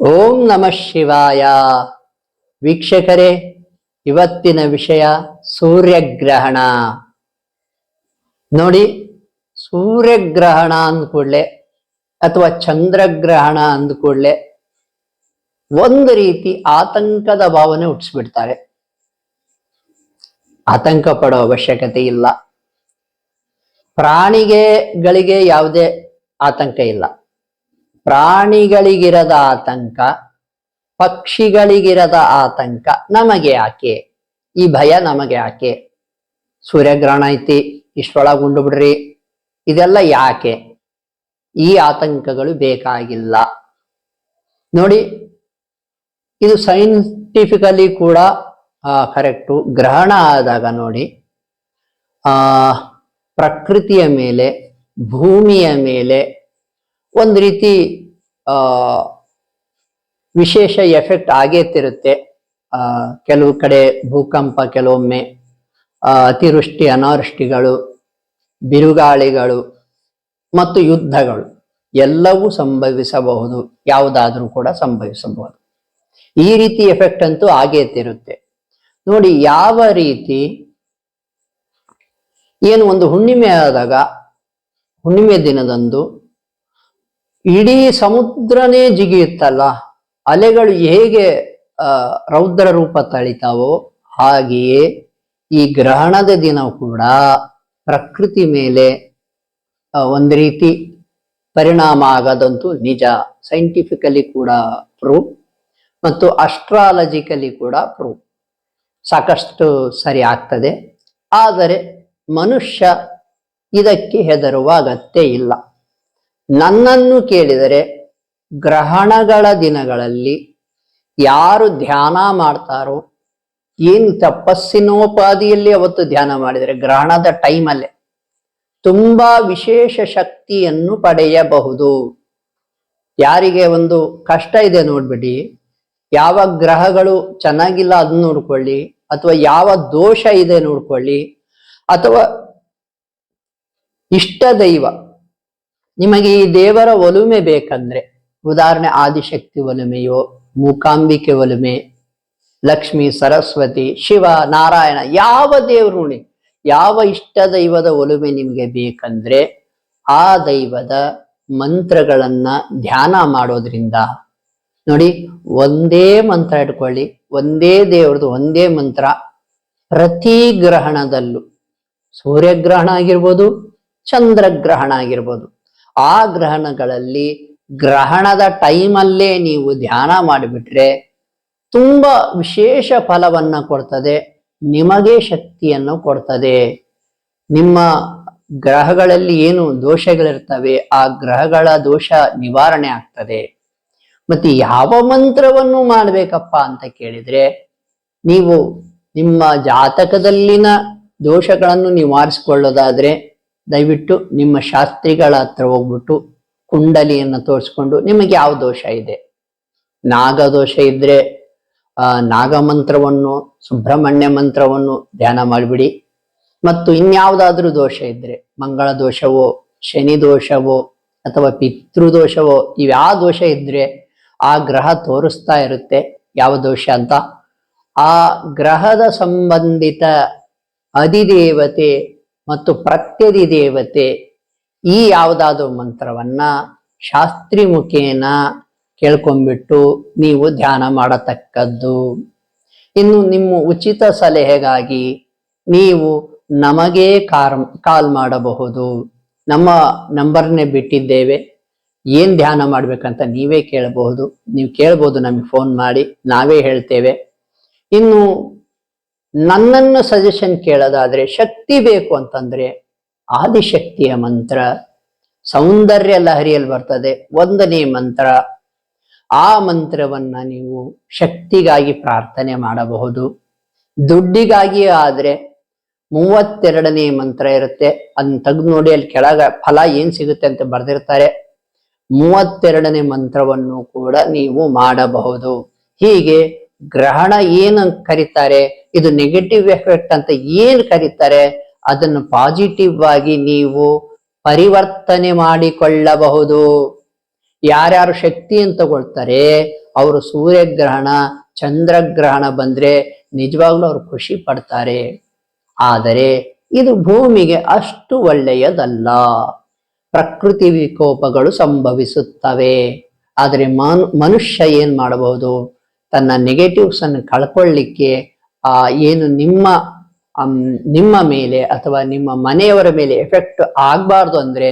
ಓಂ ನಮಃ ಶಿವಾಯ. ವೀಕ್ಷಕರೇ, ಇವತ್ತಿನ ವಿಷಯ ಸೂರ್ಯಗ್ರಹಣ. ನೋಡಿ, ಸೂರ್ಯಗ್ರಹಣ ಅಂದ ಕೂಡಲೇ ಅಥವಾ ಚಂದ್ರಗ್ರಹಣ ಅಂದ್ಕೂಡ್ಲೆ ಕೂಡಲೇ ಒಂದು ರೀತಿ ಆತಂಕದ ಭಾವನೆ ಹುಟ್ಟಿಸ್ಬಿಡ್ತಾರೆ. ಆತಂಕ ಪಡೋ ಅವಶ್ಯಕತೆ ಇಲ್ಲ. ಪ್ರಾಣಿಗೆಗಳಿಗೆ ಯಾವುದೇ ಆತಂಕ ಇಲ್ಲ. ಪ್ರಾಣಿಗಳಿಗಿರದ ಆತಂಕ, ಪಕ್ಷಿಗಳಿಗಿರದ ಆತಂಕ ನಮಗೆ ಯಾಕೆ? ಈ ಭಯ ನಮಗೆ ಯಾಕೆ? ಸೂರ್ಯಗ್ರಹಣ ಐತಿ ಇಷ್ಟೊಳಗೆ ಉಂಡು ಬಿಡ್ರಿ. ಇದೆಲ್ಲ ಯಾಕೆ? ಈ ಆತಂಕಗಳು ಬೇಕಾಗಿಲ್ಲ. ನೋಡಿ, ಇದು ಸೈಂಟಿಫಿಕಲಿ ಕೂಡ ಕರೆಕ್ಟು. ಗ್ರಹಣ ಆದಾಗ ನೋಡಿ ಪ್ರಕೃತಿಯ ಮೇಲೆ, ಭೂಮಿಯ ಮೇಲೆ ಒಂದು ರೀತಿ ವಿಶೇಷ ಎಫೆಕ್ಟ್ ಆಗೇ ತಿರುತ್ತೆ ಕೆಲವು ಕಡೆ ಭೂಕಂಪ, ಕೆಲವೊಮ್ಮೆ ಅತಿವೃಷ್ಟಿ, ಅನಾವೃಷ್ಟಿಗಳು, ಬಿರುಗಾಳಿಗಳು ಮತ್ತು ಯುದ್ಧಗಳು ಎಲ್ಲವೂ ಸಂಭವಿಸಬಹುದು, ಯಾವುದಾದ್ರೂ ಕೂಡ ಸಂಭವಿಸಬಹುದು. ಈ ರೀತಿ ಎಫೆಕ್ಟ್ ಅಂತೂ ಆಗೇ ತಿರುತ್ತೆ ನೋಡಿ, ಯಾವ ರೀತಿ ಏನು ಒಂದು ಹುಣ್ಣಿಮೆ ಆದಾಗ, ಹುಣ್ಣಿಮೆ ದಿನದಂದು ಇಡೀ ಸಮುದ್ರನೇ ಜಿಗಿಯುತ್ತಲ್ಲ, ಅಲೆಗಳು ಹೇಗೆ ರೌದ್ರ ರೂಪ ತಳಿತಾವೋ ಹಾಗೆಯೇ ಈ ಗ್ರಹಣದ ದಿನ ಕೂಡ ಪ್ರಕೃತಿ ಮೇಲೆ ಒಂದು ರೀತಿ ಪರಿಣಾಮ ಆಗದಂತೂ ನಿಜ ಸೈಂಟಿಫಿಕಲಿ ಕೂಡ ಪ್ರೂಫ್ ಮತ್ತು ಅಸ್ಟ್ರಾಲಜಿಕಲಿ ಕೂಡ ಪ್ರೂಫ್ ಸಾಕಷ್ಟು ಸರಿ ಆಗ್ತದೆ, ಆದರೆ ಮನುಷ್ಯ ಇದಕ್ಕೆ ಹೆದರುವ ಅಗತ್ಯ ಇಲ್ಲ. ನನ್ನನ್ನು ಕೇಳಿದರೆ ಗ್ರಹಣಗಳ ದಿನಗಳಲ್ಲಿ ಯಾರು ಧ್ಯಾನ ಮಾಡ್ತಾರೋ, ಏನು ತಪಸ್ಸಿನೋಪಾದಿಯಲ್ಲಿ ಅವತ್ತು ಧ್ಯಾನ ಮಾಡಿದರೆ, ಗ್ರಹಣದ ಟೈಮಲ್ಲೇ ತುಂಬಾ ವಿಶೇಷ ಶಕ್ತಿಯನ್ನು ಪಡೆಯಬಹುದು. ಯಾರಿಗೆ ಒಂದು ಕಷ್ಟ ಇದೆ ನೋಡ್ಬಿಡಿ, ಯಾವ ಗ್ರಹಗಳು ಚೆನ್ನಾಗಿಲ್ಲ ಅದನ್ನ ನೋಡ್ಕೊಳ್ಳಿ, ಅಥವಾ ಯಾವ ದೋಷ ಇದೆ ನೋಡ್ಕೊಳ್ಳಿ, ಅಥವಾ ಇಷ್ಟ ದೈವ ನಿಮಗೆ ಈ ದೇವರ ಒಲುಮೆ ಬೇಕಂದ್ರೆ ಉದಾಹರಣೆ ಆದಿಶಕ್ತಿ ಒಲುಮೆಯೋ, ಮೂಕಾಂಬಿಕೆ ಒಲುಮೆ, ಲಕ್ಷ್ಮಿ, ಸರಸ್ವತಿ, ಶಿವ, ನಾರಾಯಣ, ಯಾವ ದೇವರು ಯಾವ ಇಷ್ಟ ದೈವದ ಒಲುಮೆ ನಿಮಗೆ ಬೇಕಂದ್ರೆ ಆ ದೈವದ ಮಂತ್ರಗಳನ್ನ ಧ್ಯಾನ ಮಾಡೋದ್ರಿಂದ, ನೋಡಿ, ಒಂದೇ ಮಂತ್ರ ಇಟ್ಕೊಳ್ಳಿ, ಒಂದೇ ದೇವ್ರದ್ದು ಒಂದೇ ಮಂತ್ರ ಪ್ರತಿ ಗ್ರಹಣದಲ್ಲೂ. ಸೂರ್ಯಗ್ರಹಣ ಆಗಿರ್ಬೋದು, ಚಂದ್ರಗ್ರಹಣ ಆಗಿರ್ಬೋದು. ಆ ಗ್ರಹಣಗಳಲ್ಲಿ ಗ್ರಹಣದ ಟೈಮಲ್ಲೇ ನೀವು ಧ್ಯಾನ ಮಾಡಿಬಿಟ್ರೆ ತುಂಬ ವಿಶೇಷ ಫಲವನ್ನು ಕೊಡ್ತದೆ, ನಿಮಗೆ ಶಕ್ತಿಯನ್ನು ಕೊಡ್ತದೆ. ನಿಮ್ಮ ಗ್ರಹಗಳಲ್ಲಿ ಏನು ದೋಷಗಳಿರ್ತವೆ, ಆ ಗ್ರಹಗಳ ದೋಷ ನಿವಾರಣೆ ಆಗ್ತದೆ. ಮತ್ತೆ ಯಾವ ಮಂತ್ರವನ್ನು ಮಾಡ್ಬೇಕಪ್ಪ ಅಂತ ಕೇಳಿದ್ರೆ, ನೀವು ನಿಮ್ಮ ಜಾತಕದಲ್ಲಿನ ದೋಷಗಳನ್ನು ನಿವಾರಿಸಿಕೊಳ್ಳೋದಾದ್ರೆ ದಯವಿಟ್ಟು ನಿಮ್ಮ ಶಾಸ್ತ್ರಿಗಳ ಹತ್ರ ಹೋಗ್ಬಿಟ್ಟು ಕುಂಡಲಿಯನ್ನು ತೋರಿಸ್ಕೊಂಡು ನಿಮಗೆ ಯಾವ ದೋಷ ಇದೆ? ನಾಗ ದೋಷ ಇದ್ರೆ, ಆ ನಾಗಮಂತ್ರವನ್ನು ಸುಬ್ರಹ್ಮಣ್ಯ ಮಂತ್ರವನ್ನು ಧ್ಯಾನ ಮಾಡಿಬಿಡಿ. ಮತ್ತು ಇನ್ಯಾವುದಾದ್ರೂ ದೋಷ ಇದ್ರೆ, ಮಂಗಳ ದೋಷವೋ, ಶನಿ ದೋಷವೋ, ಅಥವಾ ಪಿತೃದೋಷವೋ ಇವ್ಯಾವ ದೋಷ ಇದ್ರೆ ಆ ಗ್ರಹ ತೋರಿಸ್ತಾ ಇರುತ್ತೆ. ಯಾವ ದೋಷ ಅಂತ? ಆ ಗ್ರಹದ ಸಂಬಂಧಿತ ಅಧಿದೇವತೆ ಮತ್ತು ಪ್ರತ್ಯದಿ ದೇವತೆ ಈ ಯಾವುದಾದ್ರೂ ಮಂತ್ರವನ್ನ ಶಾಸ್ತ್ರಿ ಮುಖೇನ ಕೇಳ್ಕೊಂಡ್ಬಿಟ್ಟು ನೀವು ಧ್ಯಾನ ಮಾಡತಕ್ಕದ್ದು. ಇನ್ನು ನಿಮ್ಮ ಉಚಿತ ಸಲಹೆಗಾಗಿ ನೀವು ನಮಗೆ ಕಾರ್, ಕಾಲ್ ಮಾಡಬಹುದು. ನಮ್ಮ ನಂಬರ್ನೇ ಬಿಟ್ಟಿದ್ದೇವೆ. ಏನು ಧ್ಯಾನ ಮಾಡ್ಬೇಕಂತ ನೀವೇ ಕೇಳಬಹುದು. ನೀವು ಕೇಳ್ಬೋದು ನಮಗೆ ಫೋನ್ ಮಾಡಿ, ನಾವೇ ಹೇಳ್ತೇವೆ. ಇನ್ನು ನನ್ನನ್ನು ಸಜೆಷನ್ ಕೇಳೋದಾದ್ರೆ ಶಕ್ತಿ ಬೇಕು ಅಂತಂದ್ರೆ ಆದಿಶಕ್ತಿಯ ಮಂತ್ರ. ಸೌಂದರ್ಯ ಲಹರಿಯಲ್ಲಿ ಬರ್ತದೆ, ಒಂದನೇ ಮಂತ್ರ. ಆ ಮಂತ್ರವನ್ನ ನೀವು ಶಕ್ತಿಗಾಗಿ ಪ್ರಾರ್ಥನೆ ಮಾಡಬಹುದು. ದುಡ್ಡಿಗಾಗಿ ಆದ್ರೆ ಮೂವತ್ತೆರಡನೇ ಮಂತ್ರ ಇರುತ್ತೆ. ಅದನ್ನ ತೆಗೆದು ನೋಡಿ ಅಲ್ಲಿ ಕೆಳಗ ಫಲ ಏನ್ ಸಿಗುತ್ತೆ ಅಂತ ಬರ್ದಿರ್ತಾರೆ. ಮೂವತ್ತೆರಡನೇ ಮಂತ್ರವನ್ನು ಕೂಡ ನೀವು ಮಾಡಬಹುದು. ಹೀಗೆ ಗ್ರಹಣ ಏನು ಕರೀತಾರೆ, ಇದು ನೆಗೆಟಿವ್ ಎಫೆಕ್ಟ್ ಅಂತ ಏನು ಕರೀತಾರೆ, ಅದನ್ನು ಪಾಸಿಟಿವ್ ಆಗಿ ನೀವು ಪರಿವರ್ತನೆ ಮಾಡಿಕೊಳ್ಳಬಹುದು. ಯಾರ್ಯಾರು ಶಕ್ತಿಯನ್ನು ತಗೊಳ್ತಾರೆ, ಅವರು ಸೂರ್ಯಗ್ರಹಣ, ಚಂದ್ರಗ್ರಹಣ ಬಂದ್ರೆ ನಿಜವಾಗ್ಲೂ ಅವರು ಖುಷಿ ಪಡ್ತಾರೆ. ಆದರೆ ಇದು ಭೂಮಿಗೆ ಅಷ್ಟು ಒಳ್ಳೆಯದಲ್ಲ. ಪ್ರಕೃತಿ ವಿಕೋಪಗಳು ಸಂಭವಿಸುತ್ತವೆ. ಆದರೆ ಮನು, ಮನುಷ್ಯ ಏನ್ ಮಾಡಬಹುದು? ತನ್ನ ನೆಗೆಟಿವ್ಸ್ ಅನ್ನು ಕಳ್ಕೊಳ್ಳಿಕ್ಕೆ, ಆ, ಏನು ನಿಮ್ಮ ನಿಮ್ಮ ಮೇಲೆ ಅಥವಾ ನಿಮ್ಮ ಮನೆಯವರ ಮೇಲೆ ಎಫೆಕ್ಟ್ ಆಗಬಾರ್ದು ಅಂದ್ರೆ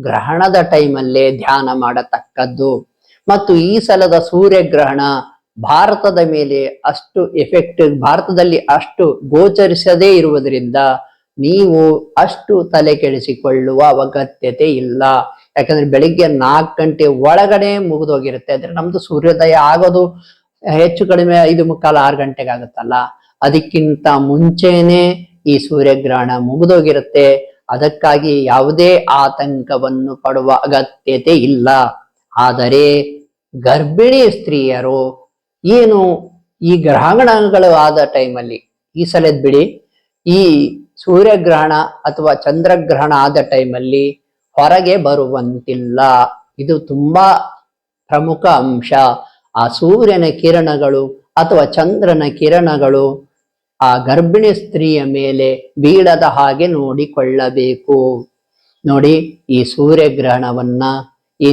ಗ್ರಹಣದ ಟೈಮಲ್ಲೇ ಧ್ಯಾನ ಮಾಡತಕ್ಕದ್ದು. ಮತ್ತು ಈ ಸಲದ ಸೂರ್ಯಗ್ರಹಣ ಭಾರತದ ಮೇಲೆ ಅಷ್ಟು ಎಫೆಕ್ಟ್ ಭಾರತದಲ್ಲಿ ಅಷ್ಟು ಗೋಚರಿಸದೇ ಇರುವುದರಿಂದ ನೀವು ಅಷ್ಟು ತಲೆ ಕೆಡಿಸಿಕೊಳ್ಳುವ ಅಗತ್ಯತೆ ಇಲ್ಲ. ಯಾಕಂದ್ರೆ ಬೆಳಿಗ್ಗೆ ನಾಲ್ಕು ಗಂಟೆ ಒಳಗಡೆ ಮುಗಿದೋಗಿರುತ್ತೆ. ಅಂದ್ರೆ ನಮ್ದು ಸೂರ್ಯೋದಯ ಆಗೋದು ಹೆಚ್ಚು ಕಡಿಮೆ ಐದು ಮುಕ್ಕಾಲು ಆರು ಗಂಟೆಗಾಗುತ್ತಲ್ಲ? ಅದಕ್ಕಿಂತ ಮುಂಚೆನೆ ಈ ಸೂರ್ಯಗ್ರಹಣ ಮುಗಿದೋಗಿರುತ್ತೆ. ಅದಕ್ಕಾಗಿ ಯಾವುದೇ ಆತಂಕವನ್ನು ಪಡುವ ಅಗತ್ಯತೆ ಇಲ್ಲ. ಆದರೆ ಗರ್ಭಿಣಿ ಸ್ತ್ರೀಯರು ಏನು ಈ ಗ್ರಹಣಗಳು ಆದ ಟೈಮಲ್ಲಿ, ಈ ಸಲದ್ ಬಿಡಿ, ಈ ಸೂರ್ಯಗ್ರಹಣ ಅಥವಾ ಚಂದ್ರಗ್ರಹಣ ಆದ ಟೈಮಲ್ಲಿ ಹೊರಗೆ ಬರುವಂತಿಲ್ಲ. ಇದು ತುಂಬಾ ಪ್ರಮುಖ ಅಂಶ. ಆ ಸೂರ್ಯನ ಕಿರಣಗಳು ಅಥವಾ ಚಂದ್ರನ ಕಿರಣಗಳು ಆ ಗರ್ಭಿಣಿ ಸ್ತ್ರೀಯ ಮೇಲೆ ಬೀಳದ ಹಾಗೆ ನೋಡಿಕೊಳ್ಳಬೇಕು. ನೋಡಿ, ಈ ಸೂರ್ಯಗ್ರಹಣವನ್ನ, ಈ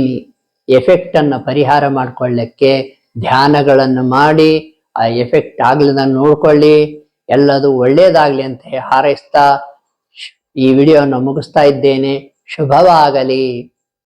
ಎಫೆಕ್ಟ್ ಅನ್ನ ಪರಿಹಾರ ಮಾಡಿಕೊಳ್ಳಕ್ಕೆ ಧ್ಯಾನಗಳನ್ನು ಮಾಡಿ, ಆ ಎಫೆಕ್ಟ್ ಆಗ್ಲದ ನೋಡ್ಕೊಳ್ಳಿ, ಎಲ್ಲದು ಒಳ್ಳೇದಾಗ್ಲಿ ಅಂತ ಹಾರೈಸ್ತಾ ಈ ವಿಡಿಯೋನ ಮುಗಿಸ್ತಾ ಇದ್ದೇನೆ. ಶುಭವಾಗಲಿ.